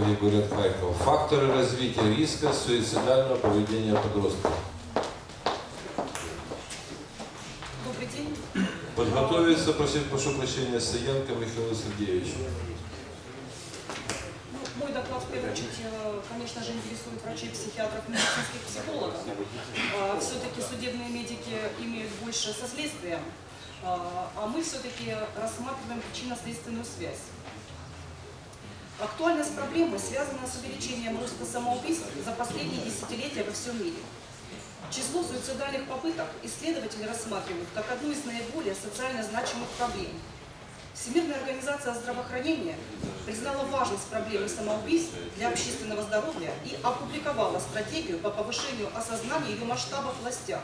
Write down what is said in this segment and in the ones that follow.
город Харьков. Факторы развития риска суицидального поведения подростков. Добрый день. Подготовиться, просить, прошу прощения, Саенко Михаил Сергеевич. Ну, мой доклад в первую очередь, э, конечно же, интересует врачей, психиатров, медицинских психологов. Все-таки судебные медики имеют больше со следствием, а а мы все-таки рассматриваем причинно-следственную связь. Актуальность проблемы связана с увеличением роста самоубийств за последние десятилетия во всем мире. Число суицидальных попыток исследователи рассматривают как одну из наиболее социально значимых проблем. Всемирная организация здравоохранения признала важность проблемы самоубийств для общественного здоровья и опубликовала стратегию по повышению осознания ее масштабов властях.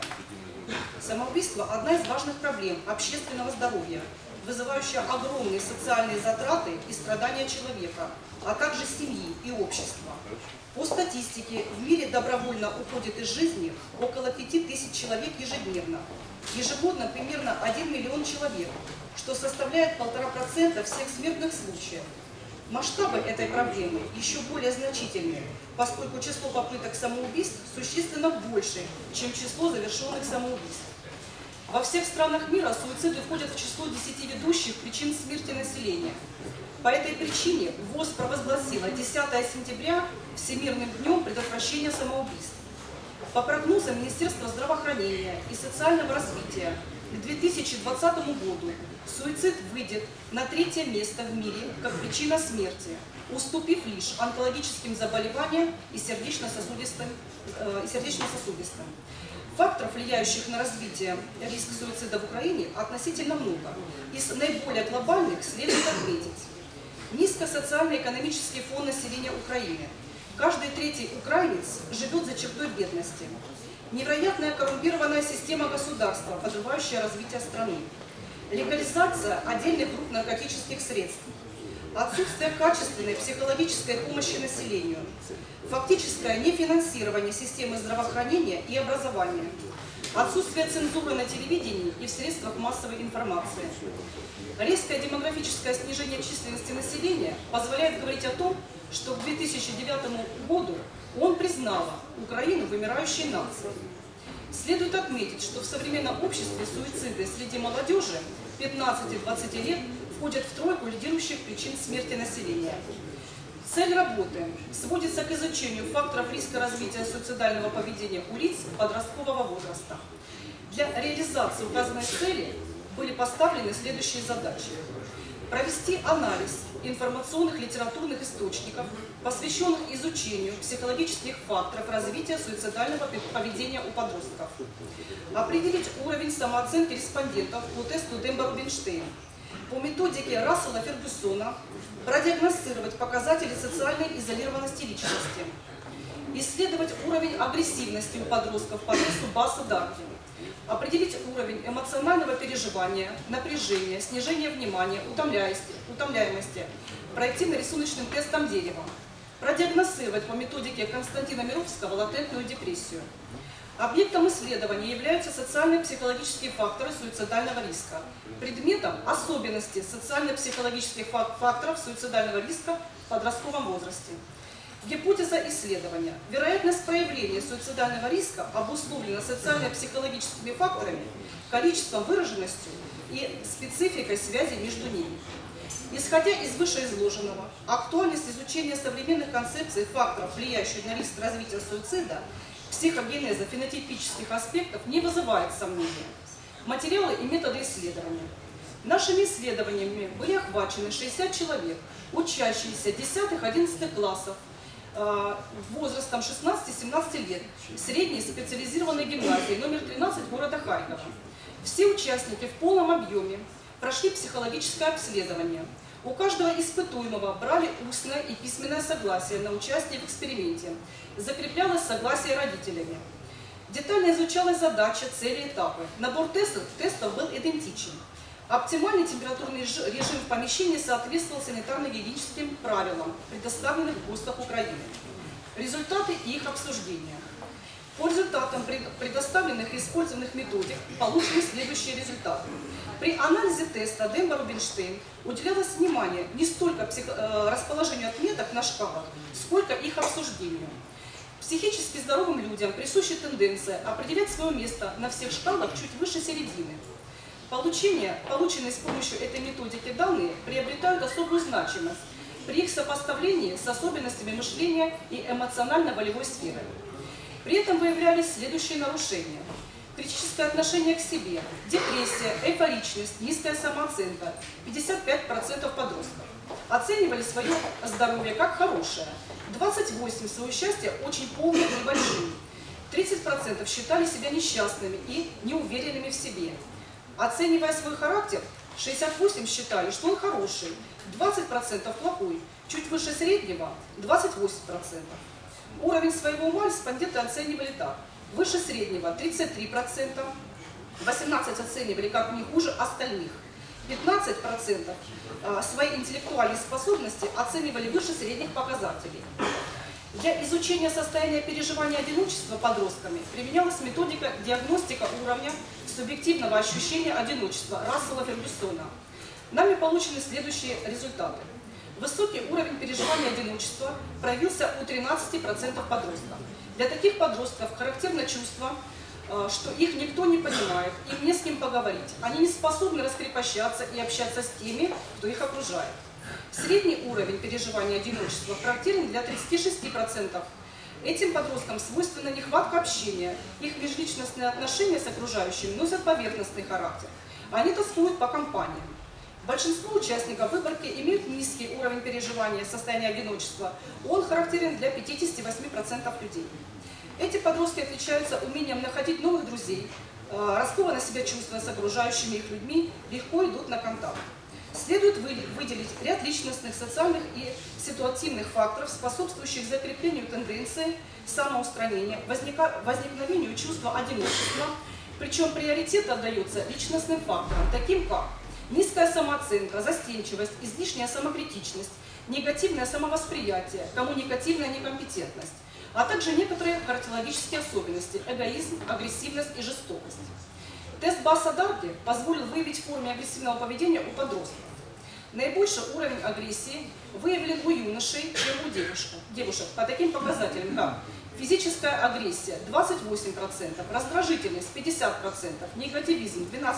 Самоубийство – одна из важных проблем общественного здоровья, вызывающая огромные социальные затраты и страдания человека, а также семьи и общества. По статистике, в мире добровольно уходит из жизни около 5000 человек ежедневно. Ежегодно примерно 1 миллион человек, что составляет 1,5% всех смертных случаев. Масштабы этой проблемы еще более значительны, поскольку число попыток самоубийств существенно больше, чем число завершенных самоубийств. Во всех странах мира суициды входят в число 10 ведущих причин смерти населения. По этой причине ВОЗ провозгласила 10 сентября Всемирным днем предотвращения самоубийств. По прогнозам Министерства здравоохранения и социального развития, к 2020 году суицид выйдет на третье место в мире как причина смерти, уступив лишь онкологическим заболеваниям и сердечно-сосудистым. э, и сердечно-сосудистым. Факторов, влияющих на развитие риска суицида в Украине, относительно много. Из наиболее глобальных следует отметить низко социально-экономический фон населения Украины. Каждый третий украинец живет за чертой бедности. Невероятная коррумпированная система государства, подрывающая развитие страны. Легализация отдельных групп наркотических средств. Отсутствие качественной психологической помощи населению. Фактическое нефинансирование системы здравоохранения и образования. Отсутствие цензуры на телевидении и в средствах массовой информации. Резкое демографическое снижение численности населения позволяет говорить о том, что к 2009 году он признал Украину вымирающей нацией. Следует отметить, что в современном обществе суициды среди молодежи 15-20 лет входят в тройку лидирующих причин смерти населения. Цель работы сводится к изучению факторов риска развития суицидального поведения у лиц подросткового возраста. Для реализации указанной цели были поставлены следующие задачи. Провести анализ информационных литературных источников, посвященных изучению психологических факторов развития суицидального поведения у подростков. Определить уровень самооценки респондентов по тесту Демба-Рубинштейн. По методике Рассела Фергюсона продиагностировать показатели социальной изолированности личности. Исследовать уровень агрессивности у подростков по тесту Басса Дарки. Определить уровень эмоционального переживания, напряжения, снижения внимания, утомляемости, утомляемости, пройти на рисуночным тестом дерева. Продиагностировать по методике Константина Мировского латентную депрессию. Объектом исследования являются социально-психологические факторы суицидального риска. Предметом – особенности социально-психологических фак- факторов суицидального риска в подростковом возрасте. Гипотеза исследования. Вероятность проявления суицидального риска обусловлена социально-психологическими факторами, количеством, выраженностью и спецификой связи между ними. Исходя из вышеизложенного, актуальность изучения современных концепций факторов, влияющих на риск развития суицида, психогенеза фенотипических аспектов не вызывает сомнения. Материалы и методы исследования. Нашими исследованиями были охвачены 60 человек, учащиеся 10-11 классов, возрастом 16-17 лет, средней специализированной гимназии номер 13 города Харькова. Все участники в полном объеме прошли психологическое обследование. У каждого испытуемого брали устное и письменное согласие на участие в эксперименте. Закреплялось согласие родителями. Детально изучалась задача, цели, этапы. Набор тестов, тестов был идентичен. Оптимальный температурный режи- режим в помещении соответствовал санитарно-гигиеническим правилам, предоставленных в ГОСТах Украины. Результаты их обсуждения. По результатам пред- предоставленных и использованных методик получены следующие результаты. При анализе теста Демба-Рубинштейн уделялось внимание не столько э, расположению отметок на шкалах, сколько их обсуждению. Психически здоровым людям присуща тенденция определять свое место на всех шкалах чуть выше середины. Получение, полученные с помощью этой методики данные приобретают особую значимость при их сопоставлении с особенностями мышления и эмоционально-волевой сферы. При этом выявлялись следующие нарушения. Критическое отношение к себе, депрессия, эйфоричность, низкая самооценка, 55% подростков. Оценивали свое здоровье как хорошее, 28% свое счастье очень полным и большим, 30% считали себя несчастными и неуверенными в себе. Оценивая свой характер, 68% считали, что он хороший, 20% плохой, чуть выше среднего 28%. Уровень своего ума респонденты оценивали так. Выше среднего 33%, 18% оценивали как не хуже остальных. 15% а, свои интеллектуальные способности оценивали выше средних показателей. Для изучения состояния переживания одиночества подростками применялась методика диагностика уровня субъективного ощущения одиночества Рассела Фергюсона. Нами получены следующие результаты. Высокий уровень переживания одиночества проявился у 13% подростков. Для таких подростков характерно чувство, э, что их никто не понимает, им не с кем поговорить. Они не способны раскрепощаться и общаться с теми, кто их окружает. Средний уровень переживания одиночества характерен для 36%. Этим подросткам свойственна нехватка общения, их межличностные отношения с окружающими носят поверхностный характер. Они тоскуют по компаниям. Большинство участников выборки имеют низкий уровень переживания состояния одиночества. Он характерен для 58% людей. Эти подростки отличаются умением находить новых друзей, э, раскованно себя чувствуя с окружающими их людьми, легко идут на контакт. Следует вы- выделить ряд личностных, социальных и ситуативных факторов, способствующих закреплению тенденции самоустранения, возникновению чувства одиночества, причем приоритет отдается личностным факторам, таким как низкая самооценка, застенчивость, излишняя самокритичность, негативное самовосприятие, коммуникативная некомпетентность, а также некоторые характерологические особенности – эгоизм, агрессивность и жестокость. Тест Басса Дарки позволил выявить формы агрессивного поведения у подростков. Наибольший уровень агрессии выявлен у юношей, чем у девушек, девушек по таким показателям, как физическая агрессия 28%, раздражительность 50%, негативизм 12%.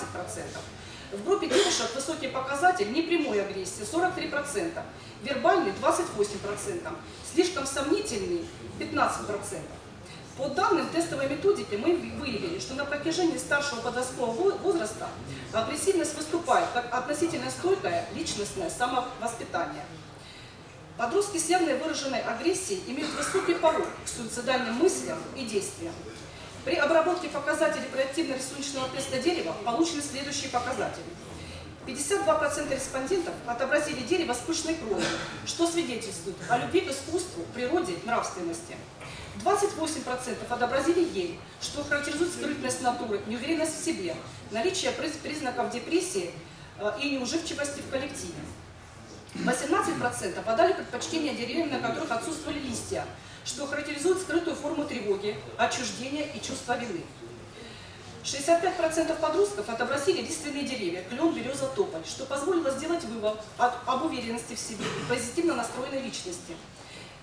В группе девушек высокий показатель непрямой агрессии 43%, вербальный 28%, слишком сомнительный 15%. По данным тестовой методики мы выявили, что на протяжении старшего подросткового во- возраста агрессивность выступает как относительно стойкое личностное самовоспитание. Подростки с явной выраженной агрессией имеют высокий порог к суицидальным мыслям и действиям. При обработке показателей проективно-рисуночного теста дерева получены следующие показатели. 52% респондентов отобразили дерево с пышной кроной, что свидетельствует о любви к искусству, природе, нравственности. 28% отобразили ель, что характеризует скрытность натуры, неуверенность в себе, наличие приз- признаков депрессии э, и неуживчивости в коллективе. 18% отдали предпочтение деревьям, на которых отсутствовали листья, что характеризует скрытую форму тревоги, отчуждения и чувства вины. 65% подростков отобразили лиственные деревья, клен, береза, тополь, что позволило сделать вывод об уверенности в себе и позитивно настроенной личности.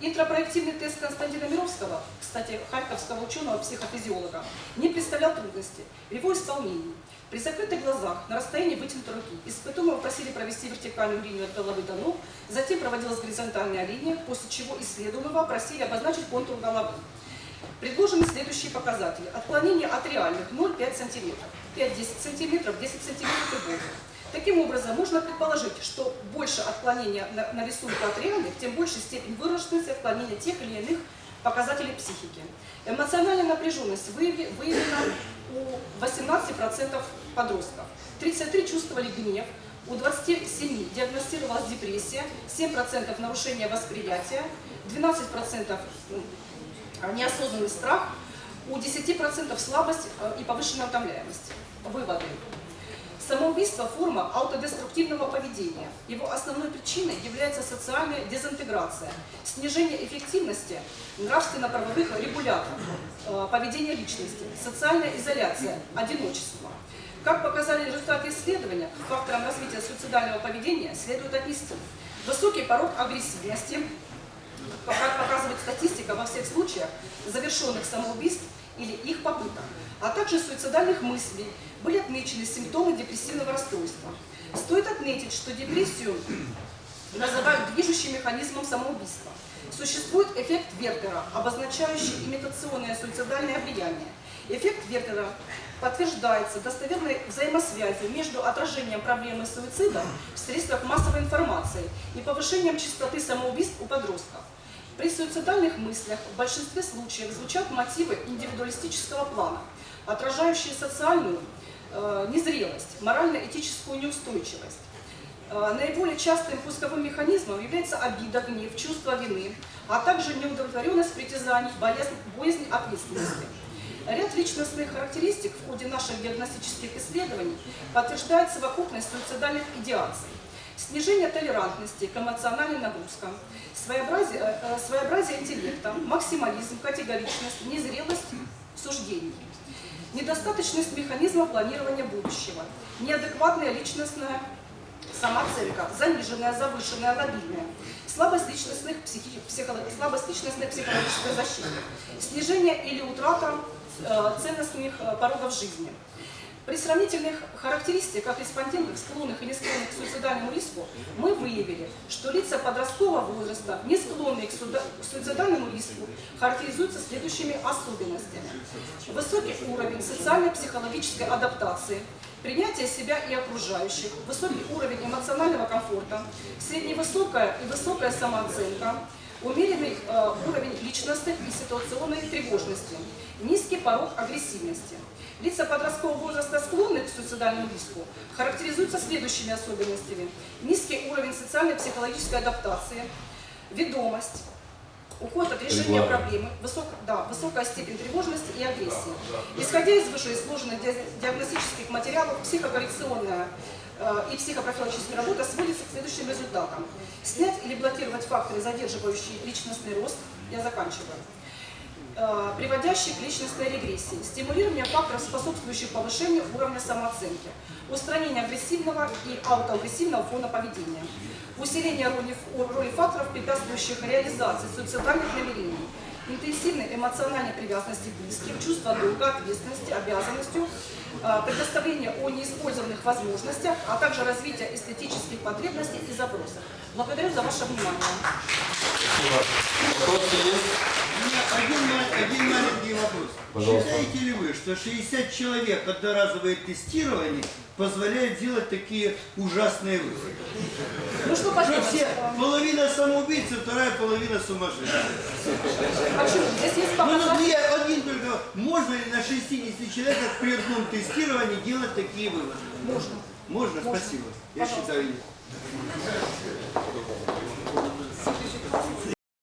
Интропроективный тест Константина Мировского, кстати, харьковского ученого-психофизиолога, не представлял трудности в его исполнении. При закрытых глазах на расстоянии вытянутой руки испытуемого просили провести вертикальную линию от головы до ног, затем проводилась горизонтальная линия, после чего исследуемого просили обозначить контур головы. Предложены следующие показатели. Отклонение от реальных 0,5 см, 5-10 см, 10 см и больше. Таким образом, можно предположить, что больше отклонения на, на рисунке от реальных, тем больше степень выраженности отклонения тех или иных показателей психики. Эмоциональная напряженность выявлена у 18% подростков. 33 чувствовали гнев, у 27 диагностировалась депрессия, 7% нарушение восприятия, 12% м, неосознанный страх, у 10% слабость э, и повышенная утомляемость. Выводы. Самоубийство – форма аутодеструктивного поведения. Его основной причиной является социальная дезинтеграция, снижение эффективности нравственно-правовых регуляторов э, поведения личности, социальная изоляция, одиночество. Как показали результаты исследования, факторам развития суицидального поведения следует отнести высокий порог агрессивности, как показывает статистика во всех случаях завершенных самоубийств или их попыток, а также суицидальных мыслей, были отмечены симптомы депрессивного расстройства. Стоит отметить, что депрессию называют движущим механизмом самоубийства. Существует эффект Вертера, обозначающий имитационное суицидальное влияние. Эффект Вертера подтверждается достоверной взаимосвязью между отражением проблемы суицида в средствах массовой информации и повышением частоты самоубийств у подростков. При суицидальных мыслях в большинстве случаев звучат мотивы индивидуалистического плана, отражающие социальную э, незрелость, морально-этическую неустойчивость. Э, Наиболее частым пусковым механизмом является обида, гнев, чувство вины, а также неудовлетворенность притязаний, боязнь, боязнь ответственности. Ряд личностных характеристик в ходе наших диагностических исследований подтверждает совокупность суицидальных идеаций. Снижение толерантности к эмоциональным нагрузкам, своеобразие, э, э, своеобразие интеллекта, максимализм, категоричность, незрелость суждений. Недостаточность механизма планирования будущего, неадекватная личностная самооценка, заниженная, завышенная, лобильная, слабость личностных, психи- психоло- слабость личностной психологической защиты, снижение или утрата э, ценностных э, порогов жизни. При сравнительных характеристиках респондентов, склонных или склонных к суицидальному риску, мы выявили, что лица подросткового возраста, не склонные к суицидальному риску, характеризуются следующими особенностями. Высокий уровень социально-психологической адаптации, принятие себя и окружающих, высокий уровень эмоционального комфорта, средневысокая и высокая самооценка, умеренный э, уровень личностных и ситуационной тревожности, низкий порог агрессивности. Лица подросткового возраста, склонные к суицидальному риску, характеризуются следующими особенностями. Низкий уровень социальной и психологической адаптации, ведомость, уход от решения проблемы, высок- да, высокая степень тревожности и агрессии. Исходя из вышеизложенных ди- диагностических материалов, психокоррекционная и психопрофилактическая работа сводится к следующим результатам. Снять или блокировать факторы, задерживающие личностный рост, я заканчиваю, э, приводящие к личностной регрессии, стимулирование факторов, способствующих повышению уровня самооценки, устранение агрессивного и аутоагрессивного фона поведения, усиление роли, роли факторов, препятствующих реализации суицидальных намерений, интенсивной эмоциональной привязанности к близким, чувство долга, ответственности, обязанностью, э, предоставление о неиспользованных возможностях, а также развитие эстетических потребностей и запросов. Благодарю за ваше внимание. Есть? Один, один маленький вопрос. Пожалуйста. Считаете ли вы, что 60 человек одноразовое тестирование позволяет делать такие ужасные выводы? Ну что Что все, половина самоубийцы, вторая половина сумасшедших. Почему? Здесь есть Ну, ну, показатели. мне один только, можно ли на 60 человеках при одном тестировании делать такие выводы? Можно. Можно, Можно. спасибо. Я Пожалуйста. считаю, нет.